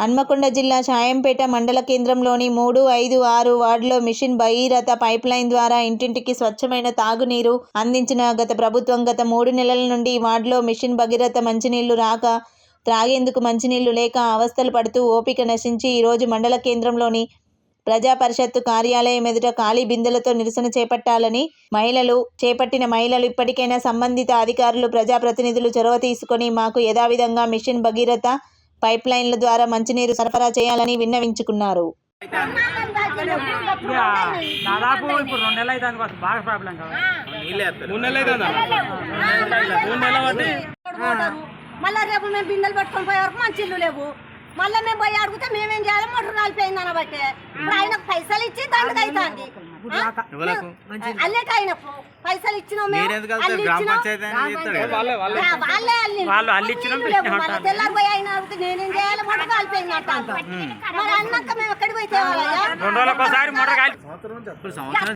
హన్మకొండ జిల్లా షాయంపేట మండల కేంద్రంలోని మూడు ఐదు ఆరు వార్డులో మిషన్ భగీరథ పైప్లైన్ ద్వారా ఇంటింటికి స్వచ్ఛమైన తాగునీరు అందించిన గత ప్రభుత్వం గత మూడు నెలల నుండి ఈ వార్డులో మిషన్ భగీరథ మంచినీళ్ళు రాక త్రాగేందుకు మంచినీళ్ళు లేక అవస్థలు పడుతూ ఓపిక నశించి ఈరోజు మండల కేంద్రంలోని ప్రజా పరిషత్తు కార్యాలయం ఎదుట ఖాళీ బిందెలతో నిరసన చేపట్టాలని మహిళలు చేపట్టిన మహిళలు ఇప్పటికైనా సంబంధిత అధికారులు ప్రజాప్రతినిధులు చొరవ తీసుకొని మాకు యథావిధంగా మిషన్ భగీరథ పైప్ లైన్ల ద్వారా మంచినీరు సరఫరా చేయాలని విన్నవించుకున్నారు. దాదాపు ఇప్పుడు రెండు నెలలు అయితే బస్ బాగా ప్రాబ్లం కదా మూడు నెలలు మూడు నెలల. బట్టి మళ్ళీ రేపు మేము బిందెలు పట్టుకొని పోయే వరకు మంచి ఇల్లు లేవు. మళ్ళీ మేము పోయి అడిగితే మేమేం చేయాలి? మోటార్ రాలిపోయింది అనబట్టే. ఇప్పుడు ఆయనకు పైసలు ఇచ్చి దండకు అవుతుంది అల్లేక ఆయనకు. పైసలు ఇచ్చినాం వాళ్ళే అల్లి వాళ్ళు. తెల్లారి పోయి ఆయన అడిగితే నేనేం చేయాలి? మోటార్ కాలిపోయింది అంటారు మరి అన్నాక మేము ఎక్కడికి పోయి తేవాలయ్యా? రెండు రోజులకు ఒకసారి మోటార్ కాలి ఇప్పుడు సంవత్సరం